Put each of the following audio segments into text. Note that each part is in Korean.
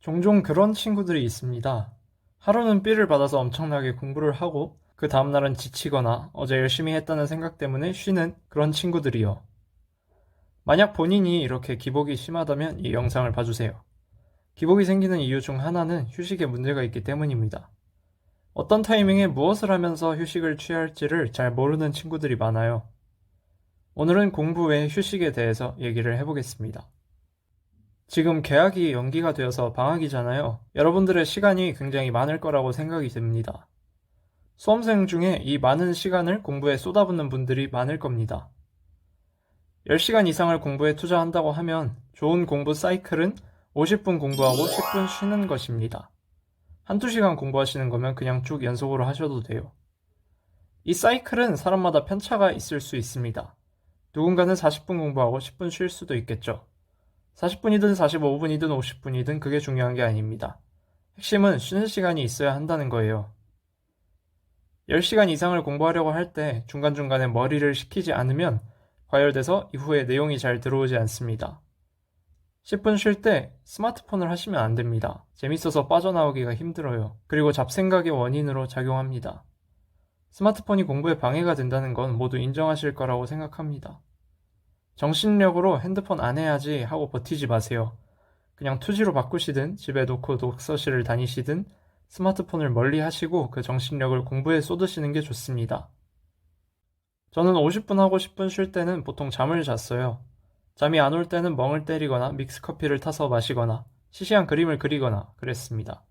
종종 그런 친구들이 있습니다. 하루는 B를 받아서 엄청나게 공부를 하고 그 다음날은 지치거나 어제 열심히 했다는 생각 때문에 쉬는 그런 친구들이요. 만약 본인이 이렇게 기복이 심하다면 이 영상을 봐주세요. 기복이 생기는 이유 중 하나는 휴식에 문제가 있기 때문입니다. 어떤 타이밍에 무엇을 하면서 휴식을 취할지를 잘 모르는 친구들이 많아요. 오늘은 공부 외 휴식에 대해서 얘기를 해보겠습니다. 지금 개학이 연기가 되어서 방학이잖아요. 여러분들의 시간이 굉장히 많을 거라고 생각이 듭니다. 수험생 중에 이 많은 시간을 공부에 쏟아붓는 분들이 많을 겁니다. 10시간 이상을 공부에 투자한다고 하면 좋은 공부 사이클은 50분 공부하고 10분 쉬는 것입니다. 한두 시간 공부하시는 거면 그냥 쭉 연속으로 하셔도 돼요. 이 사이클은 사람마다 편차가 있을 수 있습니다. 누군가는 40분 공부하고 10분 쉴 수도 있겠죠. 40분이든 45분이든 50분이든 그게 중요한 게 아닙니다. 핵심은 쉬는 시간이 있어야 한다는 거예요. 10시간 이상을 공부하려고 할 때 중간중간에 머리를 식히지 않으면 과열돼서 이후에 내용이 잘 들어오지 않습니다. 10분 쉴 때 스마트폰을 하시면 안 됩니다. 재밌어서 빠져나오기가 힘들어요. 그리고 잡생각의 원인으로 작용합니다. 스마트폰이 공부에 방해가 된다는 건 모두 인정하실 거라고 생각합니다. 정신력으로 핸드폰 안 해야지 하고 버티지 마세요. 그냥 투지로 바꾸시든 집에 놓고 독서실을 다니시든 스마트폰을 멀리 하시고 그 정신력을 공부에 쏟으시는 게 좋습니다. 저는 50분 하고 10분 쉴 때는 보통 잠을 잤어요. 잠이 안 올 때는 멍을 때리거나 믹스커피를 타서 마시거나 시시한 그림을 그리거나 그랬습니다.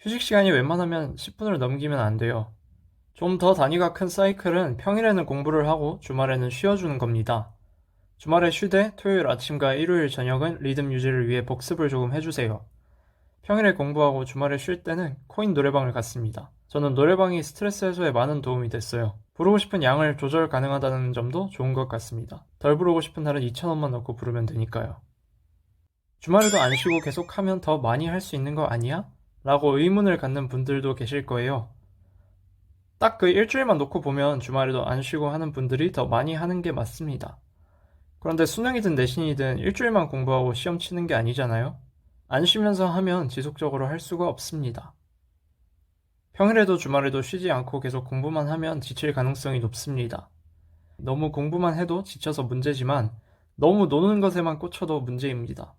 휴식 시간이 웬만하면 10분을 넘기면 안 돼요. 좀 더 단위가 큰 사이클은 평일에는 공부를 하고 주말에는 쉬어주는 겁니다. 주말에 쉬되 토요일 아침과 일요일 저녁은 리듬 유지를 위해 복습을 조금 해주세요. 평일에 공부하고 주말에 쉴 때는 코인 노래방을 갔습니다. 저는 노래방이 스트레스 해소에 많은 도움이 됐어요. 부르고 싶은 양을 조절 가능하다는 점도 좋은 것 같습니다. 덜 부르고 싶은 날은 2,000원만 넣고 부르면 되니까요. 주말에도 안 쉬고 계속 하면 더 많이 할 수 있는 거 아니야? 라고 의문을 갖는 분들도 계실 거예요. 딱 그 일주일만 놓고 보면 주말에도 안 쉬고 하는 분들이 더 많이 하는 게 맞습니다. 그런데 수능이든 내신이든 일주일만 공부하고 시험 치는 게 아니잖아요? 안 쉬면서 하면 지속적으로 할 수가 없습니다. 평일에도 주말에도 쉬지 않고 계속 공부만 하면 지칠 가능성이 높습니다. 너무 공부만 해도 지쳐서 문제지만 너무 노는 것에만 꽂혀도 문제입니다.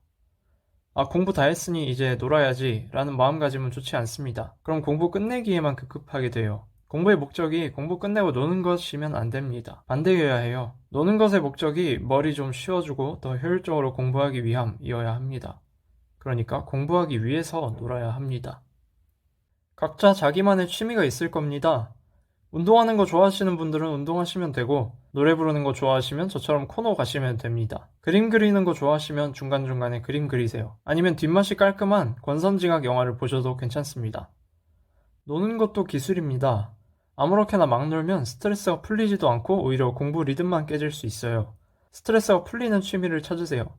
아, 공부 다 했으니 이제 놀아야지 라는 마음가짐은 좋지 않습니다. 그럼 공부 끝내기에만 급급하게 돼요. 공부의 목적이 공부 끝내고 노는 것이면 안 됩니다. 반대여야 해요. 노는 것의 목적이 머리 좀 쉬어주고 더 효율적으로 공부하기 위함이어야 합니다. 그러니까 공부하기 위해서 놀아야 합니다. 각자 자기만의 취미가 있을 겁니다. 운동하는 거 좋아하시는 분들은 운동하시면 되고, 노래 부르는 거 좋아하시면 저처럼 코너 가시면 됩니다. 그림 그리는 거 좋아하시면 중간중간에 그림 그리세요. 아니면 뒷맛이 깔끔한 권선징악 영화를 보셔도 괜찮습니다. 노는 것도 기술입니다. 아무렇게나 막 놀면 스트레스가 풀리지도 않고 오히려 공부 리듬만 깨질 수 있어요. 스트레스가 풀리는 취미를 찾으세요.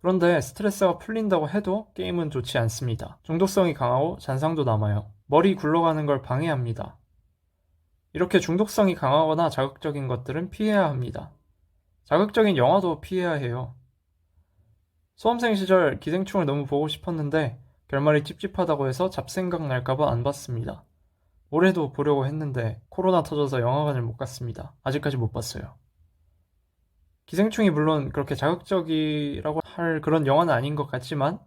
그런데 스트레스가 풀린다고 해도 게임은 좋지 않습니다. 중독성이 강하고 잔상도 남아요. 머리 굴러가는 걸 방해합니다. 이렇게 중독성이 강하거나 자극적인 것들은 피해야 합니다. 자극적인 영화도 피해야 해요. 수험생 시절 기생충을 너무 보고 싶었는데 결말이 찝찝하다고 해서 잡생각 날까봐 안 봤습니다. 올해도 보려고 했는데 코로나 터져서 영화관을 못 갔습니다. 아직까지 못 봤어요. 기생충이 물론 그렇게 자극적이라고 할 그런 영화는 아닌 것 같지만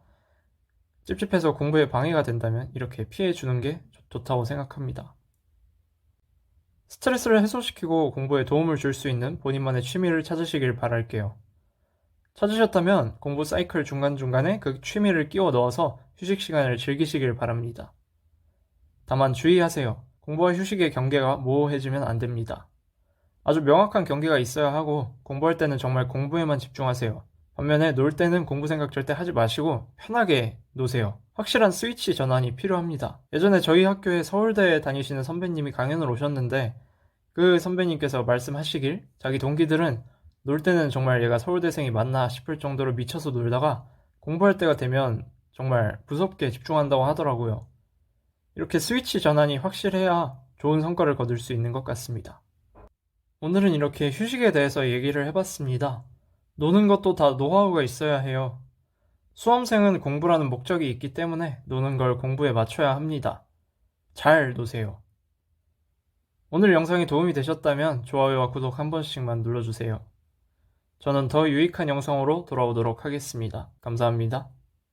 찝찝해서 공부에 방해가 된다면 이렇게 피해 주는 게 좋다고 생각합니다. 스트레스를 해소시키고 공부에 도움을 줄 수 있는 본인만의 취미를 찾으시길 바랄게요. 찾으셨다면 공부 사이클 중간중간에 그 취미를 끼워 넣어서 휴식 시간을 즐기시길 바랍니다. 다만 주의하세요. 공부와 휴식의 경계가 모호해지면 안 됩니다. 아주 명확한 경계가 있어야 하고 공부할 때는 정말 공부에만 집중하세요. 반면에 놀 때는 공부 생각 절대 하지 마시고 편하게 노세요. 확실한 스위치 전환이 필요합니다. 예전에 저희 학교에 서울대에 다니시는 선배님이 강연을 오셨는데 그 선배님께서 말씀하시길 자기 동기들은 놀 때는 정말 얘가 서울대생이 맞나 싶을 정도로 미쳐서 놀다가 공부할 때가 되면 정말 무섭게 집중한다고 하더라고요. 이렇게 스위치 전환이 확실해야 좋은 성과를 거둘 수 있는 것 같습니다. 오늘은 이렇게 휴식에 대해서 얘기를 해봤습니다. 노는 것도 다 노하우가 있어야 해요. 수험생은 공부라는 목적이 있기 때문에 노는 걸 공부에 맞춰야 합니다. 잘 노세요. 오늘 영상이 도움이 되셨다면 좋아요와 구독 한 번씩만 눌러주세요. 저는 더 유익한 영상으로 돌아오도록 하겠습니다. 감사합니다.